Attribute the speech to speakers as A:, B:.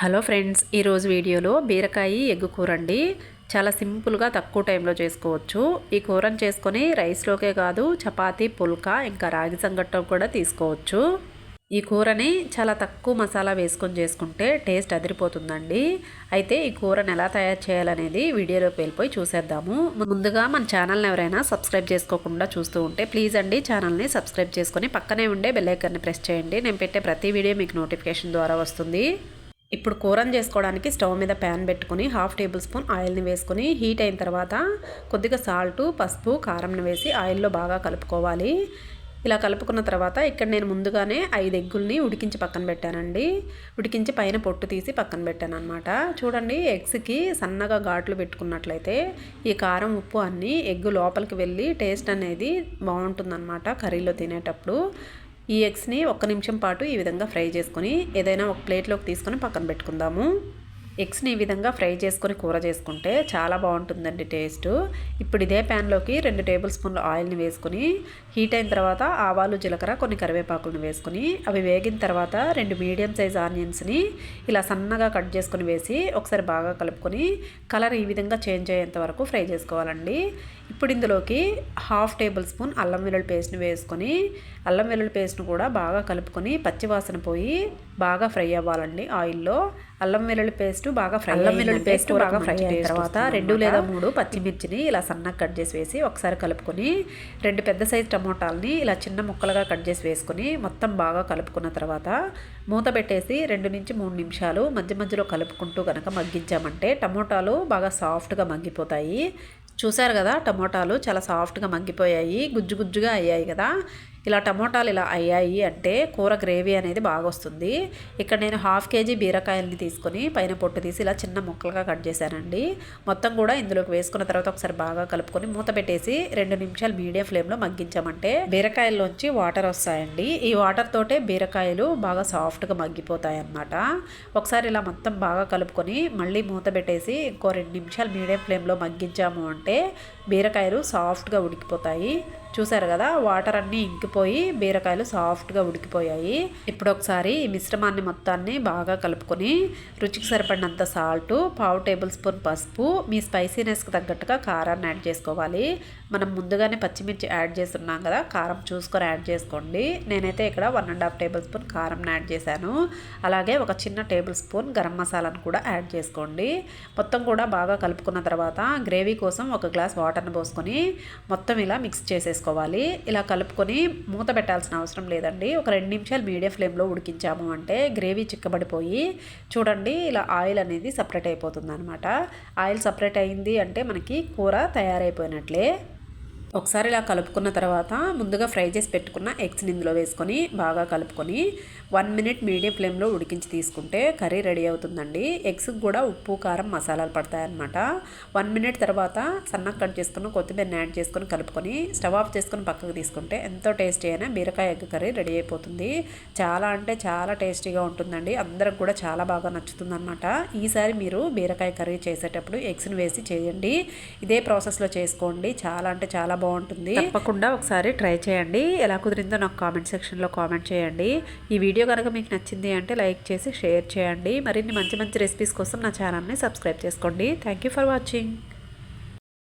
A: Hello friends ఈరోజు వీడియోలో బీరకాయ ఎగ్గు కూర అండి చాలా సింపుల్గా తక్కువ టైంలో చేసుకోవచ్చు. ఈ కూరను చేసుకొని రైస్లోకే కాదు చపాతి పుల్కా ఇంకా రాగి సంగట్టం కూడా తీసుకోవచ్చు. ఈ కూరని చాలా తక్కువ మసాలా వేసుకొని చేసుకుంటే టేస్ట్ అదిరిపోతుందండి. అయితే ఈ కూరని ఎలా తయారు చేయాలనేది వీడియోలోకి వెళ్ళిపోయి చూసేద్దాము. ముందుగా మన ఛానల్ని ఎవరైనా సబ్స్క్రైబ్ చేసుకోకుండా చూస్తూ ఉంటే ప్లీజ్ అండి ఛానల్ని సబ్స్క్రైబ్ చేసుకొని పక్కనే ఉండే బెల్లైకన్ని ప్రెస్ చేయండి. నేను పెట్టే ప్రతి వీడియో మీకు నోటిఫికేషన్ ద్వారా వస్తుంది. ఇప్పుడు కూరని చేసుకోవడానికి స్టవ్ మీద ప్యాన్ పెట్టుకుని హాఫ్ టేబుల్ స్పూన్ ఆయిల్ని వేసుకొని హీట్ అయిన తర్వాత కొద్దిగా సాల్టు పసుపు కారంని వేసి ఆయిల్లో బాగా కలుపుకోవాలి. ఇలా కలుపుకున్న తర్వాత ఇక్కడ నేను ముందుగానే ఐదు ఎగ్గుల్ని ఉడికించి పక్కన పెట్టానండి. ఉడికించి పైన పొట్టు తీసి పక్కన పెట్టాను అనమాట చూడండి ఎగ్స్కి సన్నగా ఘాట్లు పెట్టుకున్నట్లయితే ఈ కారం ఉప్పు అన్నీ ఎగ్గు లోపలికి వెళ్ళి టేస్ట్ అనేది బాగుంటుందన్నమాట కర్రీలో తినేటప్పుడు. ఈ ఎగ్స్ని ఒక్క నిమిషం పాటు ఈ విధంగా ఫ్రై చేసుకొని ఏదైనా ఒక ప్లేట్లోకి తీసుకొని పక్కన పెట్టుకుందాము. ఎగ్స్ని ఈ విధంగా ఫ్రై చేసుకొని కూర చేసుకుంటే చాలా బాగుంటుందండి టేస్ట్. ఇప్పుడు ఇదే ప్యాన్లోకి రెండు టేబుల్ స్పూన్ల ఆయిల్ని వేసుకొని హీట్ అయిన తర్వాత ఆవాలు జీలకర్ర కొన్ని కరివేపాకులను వేసుకొని అవి వేగిన తర్వాత రెండు మీడియం సైజ్ ఆనియన్స్ని ఇలా సన్నగా కట్ చేసుకొని వేసి ఒకసారి బాగా కలుపుకొని కలర్ ఈ విధంగా చేంజ్ అయ్యేంత వరకు ఫ్రై చేసుకోవాలండి. ఇప్పుడు ఇందులోకి హాఫ్ టేబుల్ స్పూన్ అల్లం వెల్లుల్లి పేస్ట్ని వేసుకొని అల్లం వెల్లుల్లి పేస్ట్ను కూడా బాగా కలుపుకొని పచ్చివాసన పోయి బాగా ఫ్రై అవ్వాలండి ఆయిల్లో. అల్లం వెల్లుల్లి పేస్ట్ బాగా ఫ్రై అల్లం వెల్లుల్లి పేస్ట్ బాగా ఫ్రై అయిన తర్వాత రెండు లేదా మూడు పచ్చిమిర్చిని ఇలా సన్నగా కట్ చేసి వేసి ఒకసారి కలుపుకొని రెండు పెద్ద సైజు టమోటాలని ఇలా చిన్న ముక్కలుగా కట్ చేసి వేసుకొని మొత్తం బాగా కలుపుకున్న తర్వాత మూత పెట్టేసి రెండు నుంచి మూడు నిమిషాలు మధ్య మధ్యలో కలుపుకుంటూ కనుక మగ్గించామంటే టమోటాలు బాగా సాఫ్ట్గా మగ్గిపోతాయి. చూసారు కదా టమోటాలు చాలా సాఫ్ట్గా మగ్గిపోయాయి గుజ్జు గుజ్జుగా అయ్యాయి కదా. ఇలా టమోటాలు ఇలా అయ్యాయి అంటే కూర గ్రేవీ అనేది బాగా వస్తుంది. ఇక్కడ నేను హాఫ్ కేజీ బీరకాయల్ని తీసుకొని పైన పొట్టు తీసి ఇలా చిన్న ముక్కలుగా కట్ చేశానండి. మొత్తం కూడా ఇందులోకి వేసుకున్న తర్వాత ఒకసారి బాగా కలుపుకొని మూత పెట్టేసి రెండు నిమిషాలు మీడియం ఫ్లేమ్లో మగ్గించామంటే బీరకాయల్లోంచి వాటర్ వస్తాయండి. ఈ వాటర్ తోటే బీరకాయలు బాగా సాఫ్ట్గా మగ్గిపోతాయి అన్నమాట ఒకసారి ఇలా మొత్తం బాగా కలుపుకొని మళ్ళీ మూత పెట్టేసి ఇంకో రెండు నిమిషాలు మీడియం ఫ్లేమ్లో మగ్గించాము అంటే బీరకాయలు సాఫ్ట్గా ఉడికిపోతాయి. చూసారు కదా వాటర్ అన్నీ ఇంకిపోయి బీరకాయలు సాఫ్ట్గా ఉడికిపోయాయి. ఇప్పుడు ఒకసారి ఈ మిశ్రమాన్ని మొత్తాన్ని బాగా కలుపుకొని రుచికి సరిపడినంత సాల్ట్ పావు టేబుల్ స్పూన్ పసుపు మీ స్పైసీనెస్కి తగ్గట్టుగా కారాన్ని యాడ్ చేసుకోవాలి. మనం ముందుగానే పచ్చిమిర్చి యాడ్ చేస్తున్నాం కదా కారం చూసుకొని యాడ్ చేసుకోండి. నేనైతే ఇక్కడ one and half table spoon కారం యాడ్ చేశాను. అలాగే ఒక చిన్న టేబుల్ స్పూన్ గరం మసాలాను కూడా యాడ్ చేసుకోండి. మొత్తం కూడా బాగా కలుపుకున్న తర్వాత గ్రేవీ కోసం ఒక గ్లాస్ వాటర్ని పోసుకొని మొత్తం ఇలా మిక్స్ చేసేసుకోండి. చేసుకోవాలి. ఇలా కలుపుకొని మూత పెట్టాల్సిన అవసరం లేదండి. ఒక రెండు నిమిషాలు మీడియం ఫ్లేమ్లో ఉడికించాము అంటే గ్రేవీ చిక్కబడిపోయి చూడండి ఇలా ఆయిల్ అనేది సపరేట్ అయిపోతుంది అనమాట ఆయిల్ సపరేట్ అయింది అంటే మనకి కూర తయారైపోయినట్లే. ఒకసారి ఇలా కలుపుకున్న తర్వాత ముందుగా ఫ్రై చేసి పెట్టుకున్న ఎగ్స్ని ఇందులో వేసుకొని బాగా కలుపుకొని వన్ మినిట్ మీడియం ఫ్లేమ్లో ఉడికించి తీసుకుంటే కర్రీ రెడీ అవుతుందండి. ఎగ్స్కి కూడా ఉప్పు కారం మసాలాలు పడతాయన్నమాట. వన్ మినిట్ తర్వాత సన్నగా కట్ చేసుకుని కొత్తిమీరని యాడ్ చేసుకొని కలుపుకొని స్టవ్ ఆఫ్ చేసుకొని పక్కకు తీసుకుంటే ఎంతో టేస్టీ అయినా బీరకాయ ఎగ్ కర్రీ రెడీ అయిపోతుంది. చాలా అంటే చాలా టేస్టీగా ఉంటుందండి. అందరికి కూడా చాలా బాగా నచ్చుతుందన్నమాట. ఈసారి మీరు బీరకాయ కర్రీ చేసేటప్పుడు ఎగ్స్ని వేసి చేయండి. ఇదే ప్రాసెస్లో చేసుకోండి. చాలా అంటే చాలా బాగుంటుంది. తప్పకుండా ఒకసారి ట్రై చేయండి. ఎలా కుదిరిందో నాకు కామెంట్ సెక్షన్లో కామెంట్ చేయండి. ఈ వీడియో కనుక మీకు నచ్చింది అంటే లైక్ చేసి షేర్ చేయండి. మరిన్ని మంచి మంచి రెసిపీస్ కోసం నా ఛానల్ని సబ్స్క్రైబ్ చేసుకోండి. Thank for watching.